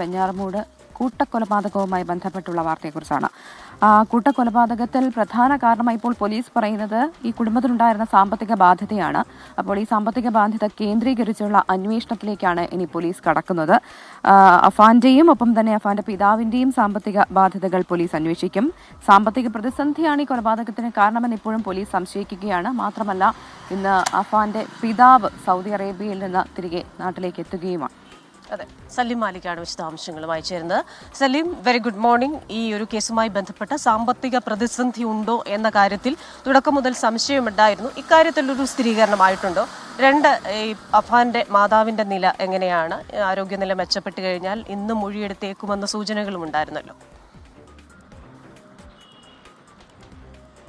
വെഞ്ഞാറമൂട് കൂട്ടക്കൊലപാതകവുമായി ബന്ധപ്പെട്ടുള്ള വാർത്തയെക്കുറിച്ചാണ്. കൂട്ടക്കൊലപാതകത്തിൽ പ്രധാന കാരണമായി ഇപ്പോൾ പോലീസ് പറയുന്നത് ഈ കുടുംബത്തിനുണ്ടായിരുന്ന സാമ്പത്തിക ബാധ്യതയാണ്. അപ്പോൾ ഈ സാമ്പത്തിക ബാധ്യത കേന്ദ്രീകരിച്ചുള്ള അന്വേഷണത്തിലേക്കാണ് ഇനി പോലീസ് കടക്കുന്നത്. അഫാന്റെയും ഒപ്പം തന്നെ അഫാന്റെ പിതാവിന്റെയും സാമ്പത്തിക ബാധ്യതകൾ പോലീസ് അന്വേഷിക്കും. സാമ്പത്തിക പ്രതിസന്ധിയാണ് ഈ കൊലപാതകത്തിന് കാരണമെന്ന് ഇപ്പോഴും പോലീസ് സംശയിക്കുകയാണ്. മാത്രമല്ല ഇന്ന് അഫാന്റെ പിതാവ് സൗദി അറേബ്യയിൽ നിന്ന് തിരികെ നാട്ടിലേക്ക് എത്തുകയുമാണ്. അതെ സലീം മാലിക്കാണ് വിശദാംശങ്ങളുമായി ചേരുന്നത് സലീം വെരി ഗുഡ് മോർണിംഗ് ഈ ഒരു കേസുമായി ബന്ധപ്പെട്ട സാമ്പത്തിക പ്രതിസന്ധി ഉണ്ടോ എന്ന കാര്യത്തിൽ തുടക്കം മുതൽ സംശയമുണ്ടായിരുന്നു ഇക്കാര്യത്തിൽ ഒരു സ്ഥിരീകരണമായിട്ടുണ്ടോ. രണ്ട് ഈ അഫാന്റെ മാതാവിന്റെ നില എങ്ങനെയാണ്? ആരോഗ്യനില മെച്ചപ്പെട്ട് കഴിഞ്ഞാൽ ഇന്ന് മൊഴിയെടുത്തേക്കുമെന്ന സൂചനകളും ഉണ്ടായിരുന്നല്ലോ.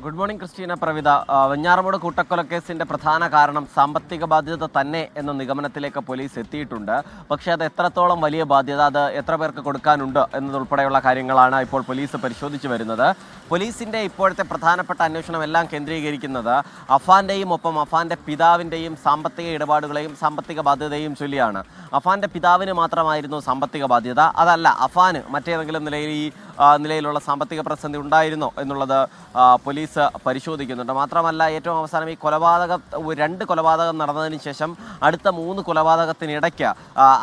Good morning Christina Pravitha. Venjaramoodu കൂട്ടക്കൊലക്കേസിന്റെ പ്രധാന കാരണം സാമ്പത്തിക ബാധ്യത തന്നെ എന്ന നിഗമനത്തിലേക്ക് പോലീസ് എത്തിയിട്ടുണ്ട്. പക്ഷേ അത് എത്രത്തോളം വലിയ ബാധ്യത അത് എത്ര പേർക്ക് കൊടുക്കാനുണ്ട് എന്നതുൾപ്പെടെയുള്ള കാര്യങ്ങളാണ് ഇപ്പോൾ പോലീസ് പരിശോധിച്ചു വരുന്നത്. പോലീസിന്റെ ഇപ്പോഴത്തെ പ്രധാനപ്പെട്ട അന്വേഷണം എല്ലാം കേന്ദ്രീകരിക്കുന്നത് അഫാന്റെയും ഒപ്പം അഫാന്റെ പിതാവിന്റെയും സാമ്പത്തിക ഇടപാടുകളെയും സാമ്പത്തിക ബാധ്യതയും ചൊല്ലിയാണ്. അഫാന്റെ പിതാവിന് മാത്രമായിരുന്നു സാമ്പത്തിക ബാധ്യത. അതല്ല അഫാന് മറ്റേതെങ്കിലും നിലയിൽ ഈ നിലയിലുള്ള സാമ്പത്തിക പ്രതിസന്ധി ഉണ്ടായിരുന്നോ എന്നുള്ളത് ആ, പോലീസ് പരിശോധിക്കുന്നുണ്ട്. മാത്രമല്ല ഏറ്റവും അവസാനം ഈ കൊലപാതക രണ്ട് കൊലപാതകം നടന്നതിന് ശേഷം അടുത്ത മൂന്ന് കൊലപാതകത്തിനിടയ്ക്ക്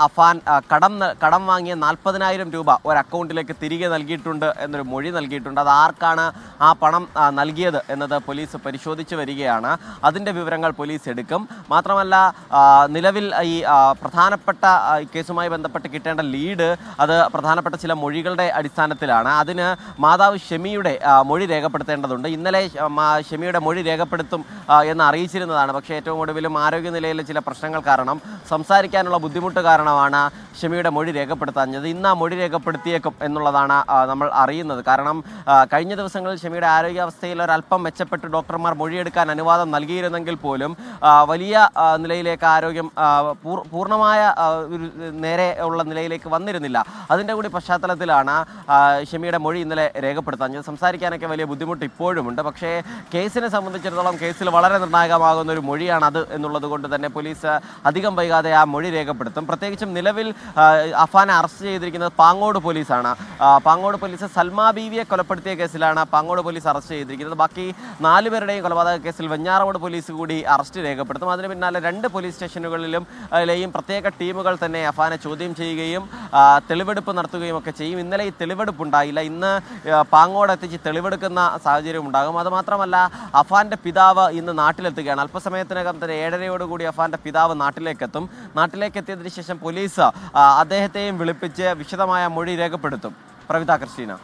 അഫാൻ കടം കടം വാങ്ങിയ നാൽപ്പതിനായിരം രൂപ ഒരു അക്കൗണ്ടിലേക്ക് തിരികെ നൽകിയിട്ടുണ്ട് എന്നൊരു മൊഴി നൽകിയിട്ടുണ്ട്. അത് ആർക്കാണ് ആ പണം നൽകിയത് എന്നത് പോലീസ് പരിശോധിച്ച് വരികയാണ്. അതിന്റെ വിവരങ്ങൾ പോലീസ് എടുക്കും. മാത്രമല്ല നിലവിൽ ഈ പ്രധാനപ്പെട്ട കേസുമായി ബന്ധപ്പെട്ട് കിട്ടേണ്ട ലീഡ് അത് പ്രധാനപ്പെട്ട ചില മൊഴികളുടെ അടിസ്ഥാനത്തിലാണ്. അതിന് മാതാവ് ഷെമിയുടെ മൊഴി രേഖപ്പെടുത്തേണ്ടതുണ്ട്. ഇന്നലെ ശ- ഷമിയുടെ മൊഴി രേഖപ്പെടുത്തും എന്ന് അറിയിച്ചിരുന്നതാണ്. പക്ഷേ ഏറ്റവും ഒടുവിലും ആരോഗ്യനിലയിലെ ചില പ്രശ്നങ്ങൾ കാരണം സംസാരിക്കാനുള്ള ബുദ്ധിമുട്ട് കാരണമാണ് ഷെമിയുടെ മൊഴി രേഖപ്പെടുത്താഞ്ഞത്. ഇന്ന് ആ മൊഴി രേഖപ്പെടുത്തിയേക്കും എന്നുള്ളതാണ് നമ്മൾ അറിയുന്നത്. കാരണം കഴിഞ്ഞ ദിവസങ്ങളിൽ ഷെമിയുടെ ആരോഗ്യാവസ്ഥയിൽ ഒരല്പം മെച്ചപ്പെട്ട് ഡോക്ടർമാർ മൊഴിയെടുക്കാൻ അനുവാദം നൽകിയിരുന്നെങ്കിൽ പോലും വലിയ നിലയിലേക്ക് ആരോഗ്യം പൂർണമായ ഒരു നേരെ ഉള്ള നിലയിലേക്ക് വന്നിരുന്നില്ല. അതിന്റെ കൂടി പശ്ചാത്തലത്തിലാണ് ഷെമിയുടെ മൊഴി ഇന്നലെ രേഖപ്പെടുത്താഞ്ഞത്. സംസാരിക്കാനൊക്കെ വലിയ ബുദ്ധിമുട്ട് ഇപ്പോഴുമുണ്ട്. പക്ഷേ കേസിനെ സംബന്ധിച്ചിടത്തോളം കേസിൽ വളരെ നിർണായകമാകുന്ന ഒരു മൊഴിയാണ് അത് എന്നുള്ളത് കൊണ്ട് തന്നെ പോലീസ് അധികം വൈകാതെ ആ മൊഴി രേഖപ്പെടുത്തും. പ്രത്യേകിച്ചും നിലവിൽ അഫാനെ അറസ്റ്റ് ചെയ്തിരിക്കുന്നത് പാങ്ങോട് പോലീസാണ്. പാങ്ങോട് പോലീസ് സൽമാ ബീവിയെ കൊലപ്പെടുത്തിയ കേസിലാണ് പാങ്ങോട് പോലീസ് അറസ്റ്റ് ചെയ്തിരിക്കുന്നത്. ബാക്കി നാലുപേരുടെയും കൊലപാതക കേസിൽ വെഞ്ഞാറോട് പോലീസ് കൂടി അറസ്റ്റ് രേഖപ്പെടുത്തും. അതിന് പിന്നാലെ രണ്ട് പോലീസ് സ്റ്റേഷനുകളിലും ലെയും പ്രത്യേക ടീമുകൾ തന്നെ അഫാനെ ചോദ്യം ചെയ്യുകയും തെളിവെടുപ്പ് നടത്തുകയും ഒക്കെ ചെയ്യും. ഇന്നലെ ഈ തെളിവെടുപ്പ് ഉണ്ടായില്ല. ഇന്ന് പാങ്ങോട് എത്തിച്ച് തെളിവെടുക്കുന്ന സാഹചര്യം ഉണ്ടാകും. അത് മാത്രമല്ല അഫാന്റെ പിതാവ് ഇന്ന് നാട്ടിലെത്തുകയാണ്. അല്പസമയത്തിനകം തന്നെ ഏഴരയോടുകൂടി അഫാന്റെ പിതാവ് നാട്ടിലേക്കെത്തും. നാട്ടിലേക്ക് എത്തിയതിനു ശേഷം പോലീസ് അദ്ദേഹത്തെയും വിളിപ്പിച്ച് വിശദമായ മൊഴി രേഖപ്പെടുത്തും. പ്രവിത ക്രിസ്റ്റീന